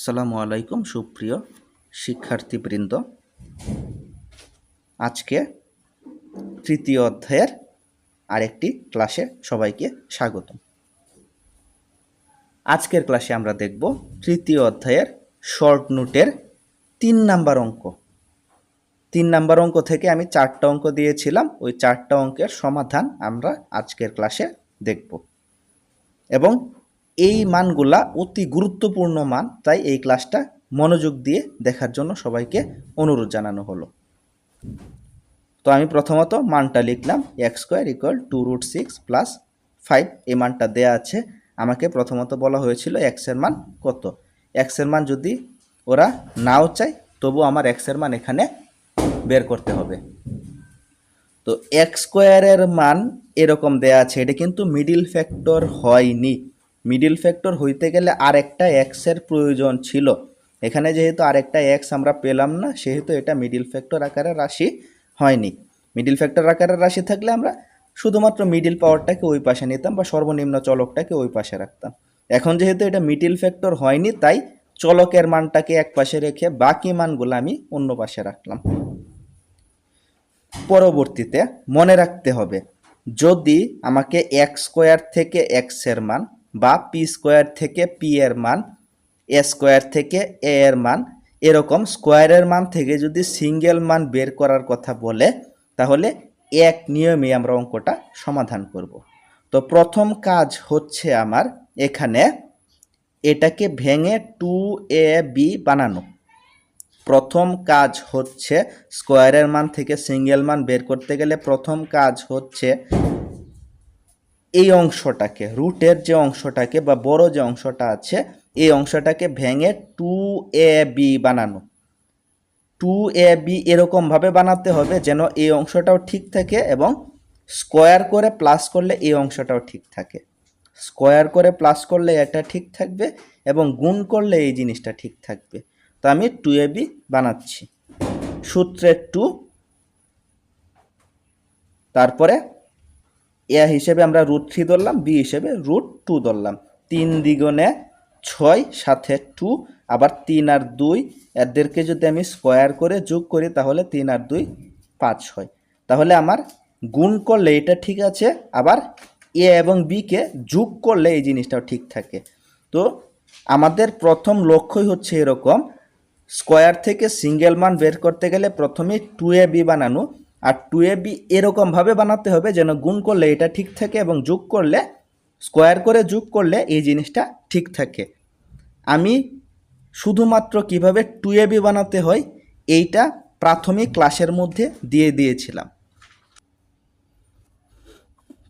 আসসালামু আলাইকুম, সুপ্রিয় শিক্ষার্থীবৃন্দ। আজকে তৃতীয় অধ্যায়ের আরেকটি ক্লাসে সবাইকে স্বাগত। আজকের ক্লাসে আমরা দেখব তৃতীয় অধ্যায়ের শর্ট নোটের তিন নাম্বার অঙ্ক। তিন নাম্বার অঙ্ক থেকে আমি চারটা অঙ্ক দিয়েছিলাম, ওই চারটা অঙ্কের সমাধান আমরা আজকের ক্লাসে দেখব। এবং এই মানগুলা অতি গুরুত্বপূর্ণ মান, তাই এই ক্লাসটা মনোযোগ দিয়ে দেখার জন্য সবাইকে অনুরোধ জানানো হলো। তো আমি প্রথমত মানটা লিখলাম X square equal to root six plus five এই মানটা দেয়া আছে। আমাকে প্রথমত বলা হয়েছিল এক্সের মান কত। এক্সের মান যদি ওরা নাও চায়, তবু আমার এক্সের মান এখানে বের করতে হবে। তো এক্স স্কোয়ারের মান এরকম দেয়া আছে, এটা কিন্তু মিডিল ফ্যাক্টর হয়নি। মিডিল ফ্যাক্টর হইতে গেলে আরেকটা এক্সের প্রয়োজন ছিল। এখানে যেহেতু আরেকটা এক্স আমরা পেলাম না, সেহেতু এটা মিডিল ফ্যাক্টর আকারের রাশি হয়নি। মিডিল ফ্যাক্টর আকারের রাশি থাকলে আমরা শুধুমাত্র মিডিল পাওয়ারটাকে ওই পাশে নিতাম বা সর্বনিম্ন চলকটাকে ওই পাশে রাখতাম। এখন যেহেতু এটা মিডিল ফ্যাক্টর হয়নি, তাই চলকের মানটাকে এক পাশে রেখে বাকি মানগুলো আমি অন্য পাশে রাখলাম। পরবর্তীতে মনে রাখতে হবে, যদি আমাকে এক্স স্কোয়ার থেকে এক্সের মান বা পি স্কোয়ার থেকে পি এর মান এ স্কোয়ার থেকে এ এর মান, এরকম স্কোয়ারের মান থেকে যদি সিঙ্গেল মান বের করার কথা বলে, তাহলে এক নিয়মে আমরা অঙ্কটা সমাধান করব। তো প্রথম কাজ হচ্ছে আমার এখানে এটাকে ভেঙে টু এ বি বানানো। প্রথম কাজ হচ্ছে স্কোয়ারের মান থেকে সিঙ্গেল মান বের করতে গেলে প্রথম কাজ হচ্ছে এই অংশটাকে, রুটের যে অংশটাকে বা বড় যে অংশটা আছে, এই অংশটাকে ভেঙে টু এ বি বানানো। টু এ বি এরকমভাবে বানাতে হবে যেন এই অংশটাও ঠিক থাকে এবং স্কোয়ার করে প্লাস করলে এই অংশটাও ঠিক থাকে। স্কোয়ার করে প্লাস করলে এটা ঠিক থাকবে এবং গুণ করলে এই জিনিসটা ঠিক থাকবে। তো আমি টু এ বি বানাচ্ছি। সূত্রের টু তারপরে এ হিসেবে আমরা রুট থ্রি ধরলাম বি হিসেবে রুট টু ধরলাম। তিন দ্বিগুণে ছয়, সাথে টু আবার তিন আর দুই, এদেরকে যদি আমি স্কোয়ার করে যোগ করি, তাহলে তিন আর দুই পাঁচ হয়। তাহলে আমার গুণ করলে এটা ঠিক আছে, আবার এ এবং বিকে যোগ করলে এই জিনিসটাও ঠিক থাকে। তো আমাদের প্রথম লক্ষ্যই হচ্ছে এরকম স্কোয়ার থেকে সিঙ্গেল মান বের করতে গেলে প্রথমে টু এ বি বানানো আর টু এ বি এরকমভাবে বানাতে হবে যেন গুণ করলে এটা ঠিক থাকে এবং যোগ করলে, স্কোয়ার করে যোগ করলে এই জিনিসটা ঠিক থাকে। আমি শুধুমাত্র কীভাবে টু এ বি বানাতে হয়, এইটা প্রাথমিক ক্লাসের মধ্যে দিয়ে দিয়েছিলাম।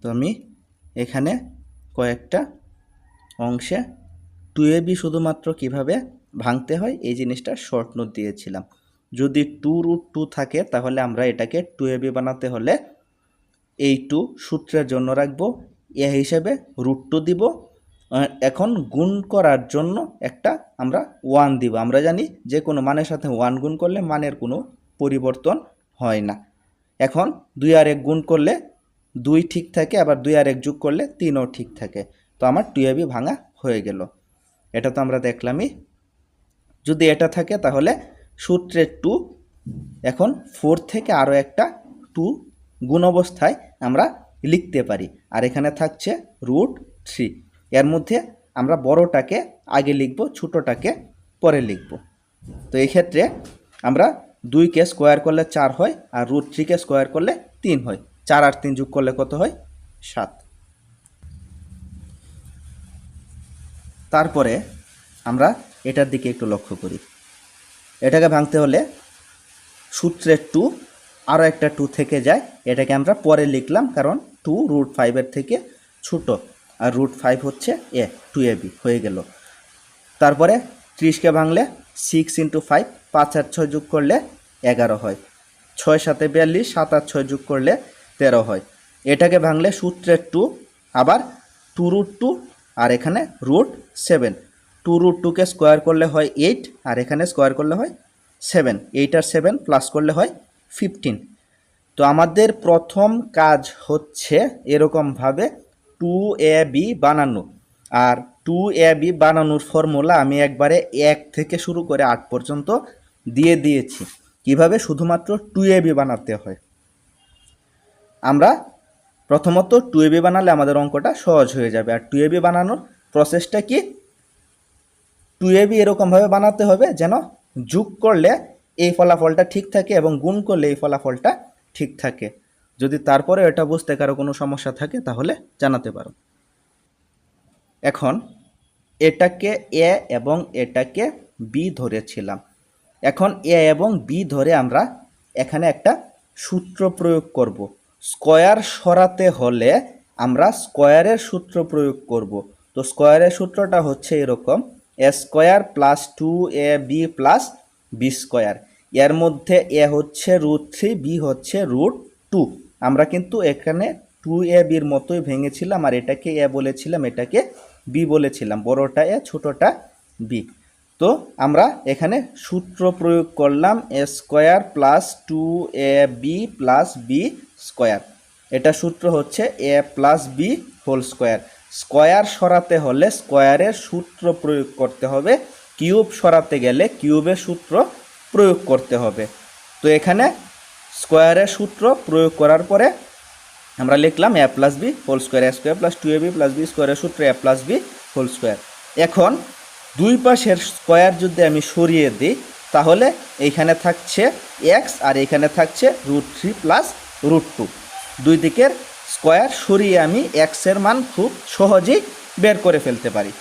তো আমি এখানে কয়েকটা অংশে টু এ বি শুধুমাত্র কীভাবে ভাঙতে হয়, এই জিনিসটা শর্ট নোট দিয়েছিলাম। যদি টু রুট টু থাকে, তাহলে আমরা এটাকে টু এ বি বানাতে হলে এই টু সূত্রের জন্য রাখব। এ হিসেবে রুট টু দিব। এখন গুণ করার জন্য একটা আমরা ওয়ান দিব। আমরা জানি যে কোনো মানের সাথে ওয়ান গুণ করলে মানের কোনো পরিবর্তন হয় না। এখন দুই আর এক গুণ করলে দুই ঠিক থাকে, আবার দুই আর এক যোগ করলে তিনও ঠিক থাকে। তো আমার টু এ বি ভাঙা হয়ে গেল। এটা তো আমরা দেখলামই। যদি এটা থাকে, তাহলে সূত্রের টু এখন ফোর থেকে আরও একটা টু গুণ অবস্থায় আমরা লিখতে পারি। আর এখানে থাকছে রুট থ্রি এর মধ্যে আমরা বড়টাকে আগে লিখব, ছোটোটাকে পরে লিখব। তো এই ক্ষেত্রে আমরা দুইকে স্কোয়ার করলে চার হয়, আর রুট থ্রিকে স্কোয়ার করলে তিন হয়। চার আর তিন যোগ করলে কত হয়? সাত। তারপরে আমরা এটার দিকে একটু লক্ষ্য করি। এটাকে ভাঙতে হলে সূত্রের টু আরও একটা টু থেকে যায়। এটাকে আমরা পরে লিখলাম, কারণ টু রুট ফাইভের থেকে ছোট, আর রুট ফাইভ হচ্ছে এ টু এ বি হয়ে গেল। তারপরে ত্রিশকে ভাঙলে সিক্স ইন্টু ফাইভ পাঁচ আর ছয় যোগ করলে এগারো হয়। ছয় সাথে বিয়াল্লিশ, সাত আর ছয় যোগ করলে তেরো হয়। এটাকে ভাঙলে সূত্রের টু আবার টু রুট টু আর এখানে রুট সেভেন টু রুট টুকে স্কোয়ার করলে হয় এইট আর এখানে স্কোয়ার করলে হয় সেভেন এইট আর সেভেন প্লাস করলে হয় ফিফটিন তো আমাদের প্রথম কাজ হচ্ছে এরকমভাবে টু এ বি বানানো। আর টু এ বি বানানোর ফর্মুলা আমি একবারে এক থেকে শুরু করে আট পর্যন্ত দিয়ে দিয়েছি। কীভাবে? শুধুমাত্র টু এ বি বানাতে হয়। আমরা প্রথমত টু এ বি বানালে আমাদের অঙ্কটা সহজ হয়ে যাবে। আর টু এ বি বানানোর প্রসেসটা কি? টু এ বি এরকমভাবে বানাতে হবে যেন যোগ করলে এই ফলাফলটা ঠিক থাকে এবং গুণ করলে এই ফলাফলটা ঠিক থাকে। যদি তারপরে এটা বুঝতে কারও কোনো সমস্যা থাকে তাহলে জানাতে পারো। এখন এটাকে এ এবং এটাকে বি ধরেছিলাম। এখন এ এবং বি ধরে আমরা এখানে একটা সূত্র প্রয়োগ করব। স্কয়ার সরাতে হলে আমরা স্কয়ারের সূত্র প্রয়োগ করব। তো স্কয়ারের সূত্রটা হচ্ছে এরকম। Square plus two A B plus B square. এর মধ্যে এ হচ্ছে রুট থ্রি, বি হচ্ছে রুট টু। আমরা কিন্তু এখানে টু এ বির মতোই ভেঙেছিলাম আর এটাকে এ বলেছিলাম, এটাকে বি বলেছিলাম। বড়টা এ, ছোটটা বি। তো আমরা এখানে সূত্র প্রয়োগ করলাম A square plus two A B plus B square. এটা সূত্র হচ্ছে A plus B whole square. Square সরাতে হলে স্কোয়ারের সূত্র প্রয়োগ করতে হবে। কিউব সরাতে গেলে কিউবের সূত্র প্রয়োগ করতে হবে। তো এখানে স্কোয়ারের সূত্র প্রয়োগ করার পরে আমরা লিখলাম A plus B whole square A square plus two A B plus B স্কোয়ারের সূত্র A plus B whole square এখন দুই পাশের স্কোয়ার যদি আমি সরিয়ে দিই, তাহলে এইখানে থাকছে এক্স আর এখানে থাকছে root three plus root two দুই দিকের স্কোয়ার সরিয়ে আমি এক্সের মান খুব সহজেই বের করে ফেলতে পারি।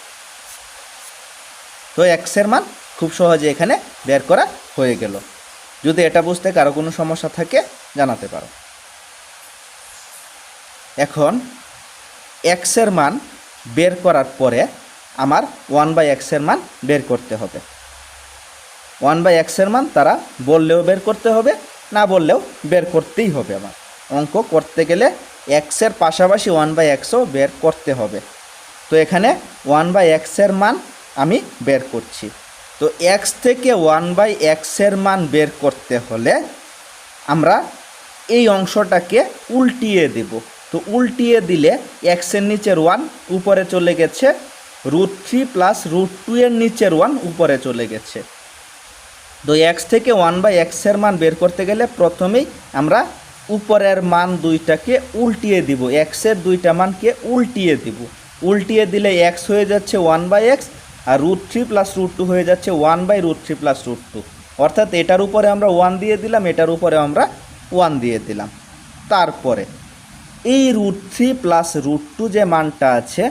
তো এক্সের মান খুব সহজে এখানে বের করা হয়ে গেল। যদি এটা বুঝতে কারও কোনো সমস্যা থাকে, জানাতে পারো। এখন এক্সের মান বের করার পরে আমার ওয়ান বাই এক্সের মান বের করতে হবে। ওয়ান বাই এক্সের মান তারা বললেও বের করতে হবে, না বললেও বের করতেই হবে আমার। অঙ্ক করতে গেলে এক্সের পাশাপাশি ওয়ান বাই এক্সও বের করতে হবে। তো এখানে ওয়ান বাই এক্সের মান আমি বের করছি। তো এক্স থেকে ওয়ান বাই এক্সের মান বের করতে হলে আমরা এই অংশটাকে উল্টিয়ে দেব। তো উল্টিয়ে দিলে এক্সের নিচের ওয়ান উপরে চলে গেছে root three plus root two এর নিচের ওয়ান উপরে চলে গেছে। তো এক্স থেকে ওয়ান বাই এক্সের মান বের করতে গেলে প্রথমেই আমরা উপরের মান দুইটাকে উল্টিয়ে দিব। এক্সের দুইটা মানকে উল্টিয়ে দিব। উল্টিয়ে দিলে এক্স হয়ে যাচ্ছে one by x R root three plus root two হয়ে যাচ্ছে one by root three plus root two অর্থাৎ এটার উপরে আমরা ওয়ান দিয়ে দিলাম, এটার উপরে আমরা ওয়ান দিয়ে দিলাম। তারপরে এই root three plus root two যে মানটা আছে,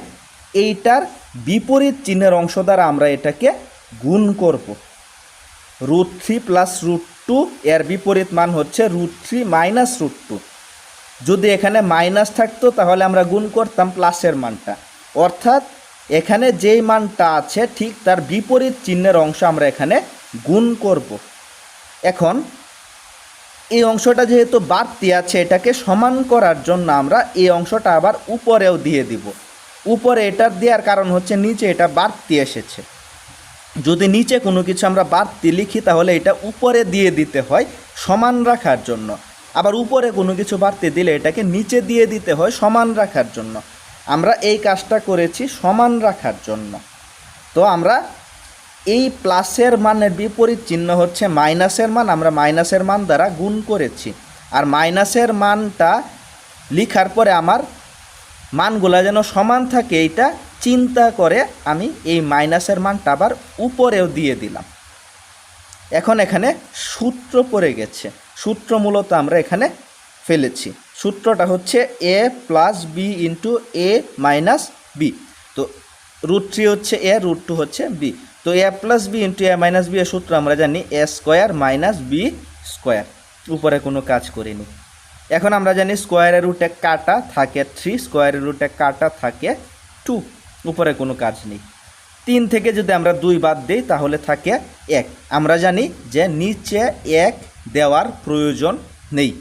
এইটার বিপরীত চিহ্নের অংশ দ্বারা আমরা এটাকে গুণ করব। Root three plus root two, এর বিপরীত মান হচ্ছে root three minus root two. যদি এখানে মাইনাস থাকতো, তাহলে আমরা গুণ করতাম প্লাসের মানটা। অর্থাৎ, এখানে যেই মানটা আছে, ঠিক তার বিপরীত চিহ্নের অংশ আমরা এখানে গুণ করব। এখন, এই অংশটা যেহেতু বাড়তি আছে, এটাকে সমান করার জন্য আমরা এই অংশটা আবার উপরেও দিয়ে দিব। উপরে এটার দেওয়ার কারণ হচ্ছে নিচে এটা বাড়তি এসেছে। যদি নিচে কোনো কিছু আমরা বাড়তি লিখি, তাহলে এটা উপরে দিয়ে দিতে হয় সমান রাখার জন্য। আবার উপরে কোনো কিছু বাড়তি দিলে এটাকে নিচে দিয়ে দিতে হয় সমান রাখার জন্য। আমরা এই কাজটা করেছি সমান রাখার জন্য। তো আমরা এই প্লাসের মানের বিপরীত চিহ্ন হচ্ছে মাইনাসের মান, আমরা মাইনাসের মান দ্বারা গুণ করেছি। আর মাইনাসের মানটা লিখার পরে আমার মানগুলা যেন সমান থাকে, এইটা চিন্তা করে আমি এই মাইনাসের মানটা আবার উপরেও দিয়ে দিলাম। এখন এখানে সূত্র পড়ে গেছে। সূত্র মূলত আমরা এখানে ফেলেছি। সূত্রটা হচ্ছে A plus B into A minus B তো রুট থ্রি হচ্ছে এ রুট টু হচ্ছে বি তো A plus B into A minus B এর সূত্র আমরা জানি A square minus B square উপরে কোনো কাজ করিনি। এখন আমরা জানি স্কোয়ারের রুটে কাটা থাকে থ্রি স্কোয়ারের রুটে কাটা থাকে টু উপরে কোনো কাজ নেই। তিন থেকে যদি আমরা দুই বাদ দিই, তাহলে থাকে এক। আমরা জানি যে নিচে এক দেওয়ার প্রয়োজন নেই।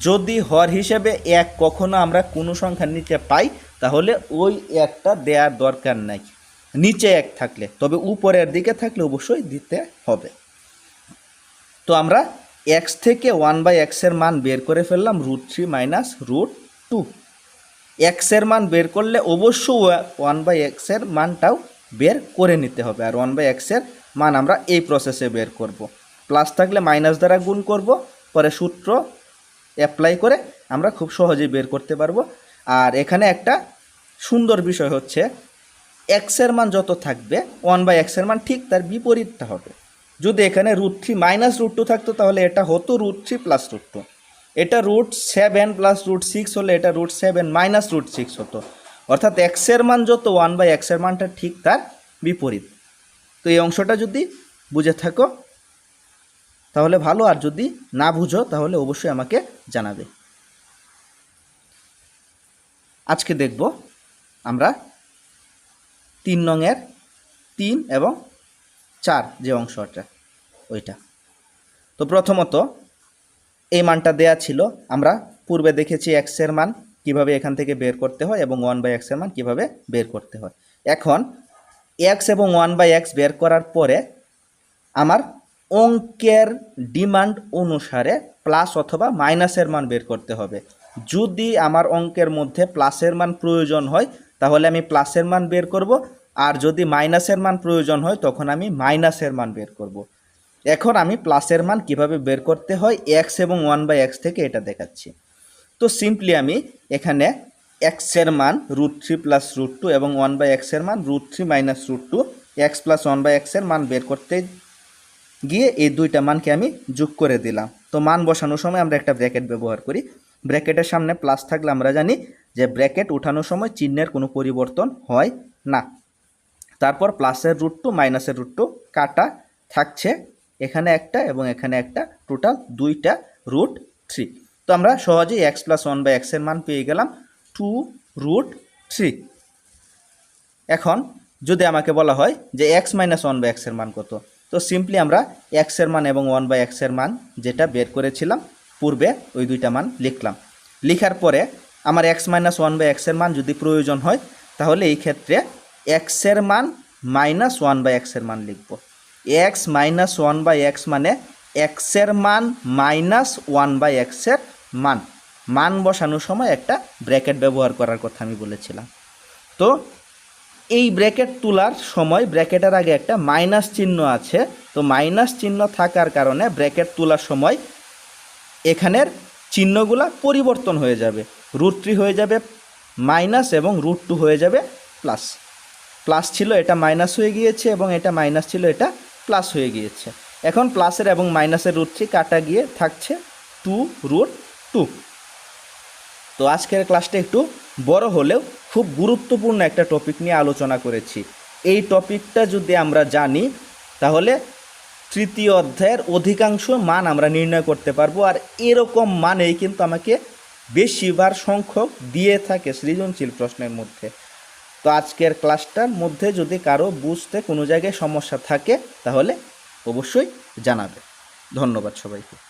যদি হর হিসেবে এক কখনো আমরা কোনো সংখ্যার নিচে পাই, তাহলে ওই একটা দেওয়ার দরকার নাই। নিচে এক থাকলে, তবে উপরের দিকে থাকলে অবশ্যই দিতে হবে। তো আমরা এক্স থেকে ওয়ান বাই এক্সের মান বের করে ফেললাম root three minus root two এক্সের মান বের করলে অবশ্যই ওয়ান বাই এক্সের মানটাও বের করে নিতে হবে। আর ওয়ান বাই এক্সের মান আমরা এই প্রসেসে বের করব। প্লাস থাকলে মাইনাস দ্বারা গুণ করব, পরে সূত্র অ্যাপ্লাই করে আমরা খুব সহজেই বের করতে পারব। আর এখানে একটা সুন্দর বিষয় হচ্ছে এক্সের মান যত থাকবে ওয়ান বাই এক্সের মান ঠিক তার বিপরীতটা হবে। যদি এখানে root three minus root two থাকতো, তাহলে এটা হতো root three plus root two এটা root seven plus root six হলে এটা root seven minus root six হতো। অর্থাৎ এক্সের মান যত ওয়ান বাই এক্সের মানটা ঠিক তার বিপরীত। তো এই অংশটা যদি বুঝে থাকো, তাহলে ভালো। আর যদি না বুঝো, তাহলে অবশ্যই আমাকে জানাবে। আজকে দেখব আমরা তিন নংয়ের তিন এবং চার যে অংশটা ওইটা। তো প্রথমত এই মানটা দেয়া ছিল। আমরা পূর্বে দেখেছি এক্সের মান কীভাবে এখান থেকে বের করতে হয় এবং ওয়ান বাই এক্সের মান কীভাবে বের করতে হয়। এখন এক্স এবং ওয়ান বাই এক্স বের করার পরে আমার অঙ্কের ডিমান্ড অনুসারে প্লাস অথবা মাইনাসের মান বের করতে হবে। যদি আমার অঙ্কের মধ্যে প্লাসের মান প্রয়োজন হয়, তাহলে আমি প্লাসের মান বের করব। আর যদি মাইনাসের মান প্রয়োজন হয়, তখন আমি মাইনাসের মান বের করব। এখন আমি প্লাসের মান কীভাবে বের করতে হয় এক্স এবং ওয়ান বাই এক্স থেকে এটা দেখাচ্ছি। তো সিম্পলি আমি এখানে এক্সের মান root three plus root two এবং ওয়ান বাই এক্সের মান root three minus root two, X plus one by এক্সের মান বের করতে গিয়ে এই দুইটা মানকে আমি যোগ করে দিলাম। তো মান বসানোর সময় আমরা একটা ব্র্যাকেট ব্যবহার করি। ব্র্যাকেটের সামনে প্লাস থাকলে আমরা জানি যে ব্র্যাকেট উঠানোর সময় চিহ্নের কোনো পরিবর্তন হয় না। তারপর প্লাসের রুট টু, মাইনাসের রুট টু কাটা থাকছে এখানে একটা এবং এখানে একটা টোটাল দুইটা রুট থ্রি তো আমরা সহজেই এক্স প্লাস ওয়ান বাই এক্সের মান পেয়ে গেলাম টু রুট থ্রি এখন যদি আমাকে বলা হয় যে এক্স মাইনাস ওয়ান বাই এক্সের মান কত? তো সিম্পলি আমরা এক্সের মান এবং ওয়ান বাই এক্সের মান যেটা বের করেছিলাম, পূর্বে ওই দুইটা মান লিখলাম। লিখার পরে আমার এক্স মাইনাস ওয়ান বাই এক্সের মান যদি প্রয়োজন হয়, তাহলে এই ক্ষেত্রে এক্সের মান মাইনাস ওয়ান বাই এক্সের মান লিখব। X minus one by X মানে এক্সের মান মাইনাস ওয়ান বাই এক্সের মান। মান বসানোর সময় একটা ব্র্যাকেট ব্যবহার করার কথা আমি বলেছিলাম। তো এই ব্র্যাকেট তোলার সময় ব্র্যাকেটের আগে একটা মাইনাস চিহ্ন আছে। তো মাইনাস চিহ্ন থাকার কারণে ব্র্যাকেট তোলার সময় এখানের চিহ্নগুলা পরিবর্তন হয়ে যাবে। রুট থ্রি হয়ে যাবে মাইনাস এবং রুট টু হয়ে যাবে প্লাস প্লাস ছিল এটা মাইনাস হয়ে গিয়েছে এবং এটা মাইনাস ছিল এটা প্লাস হয়ে গিয়েছে। এখন প্লাসের এবং মাইনাসের রুট থ্রি কাটা গিয়ে থাকছে টু রুট টু তো আজকের ক্লাসটা একটু বড় হলেও খুব গুরুত্বপূর্ণ একটা টপিক নিয়ে আলোচনা করেছি। এই টপিকটা যদি আমরা জানি, তাহলে তৃতীয় অধ্যায়ের অধিকাংশ মান আমরা নির্ণয় করতে পারব আর এরকম মানেই কিন্তু আমাকে বেশিবার সংখ্যক দিয়ে থাকে সৃজনশীল প্রশ্নের মধ্যে। তো আজকের ক্লাসটার মধ্যে যদি কারও বুঝতে কোনো জায়গায় সমস্যা থাকে, তাহলে অবশ্যই জানাবে। ধন্যবাদ সবাইকে।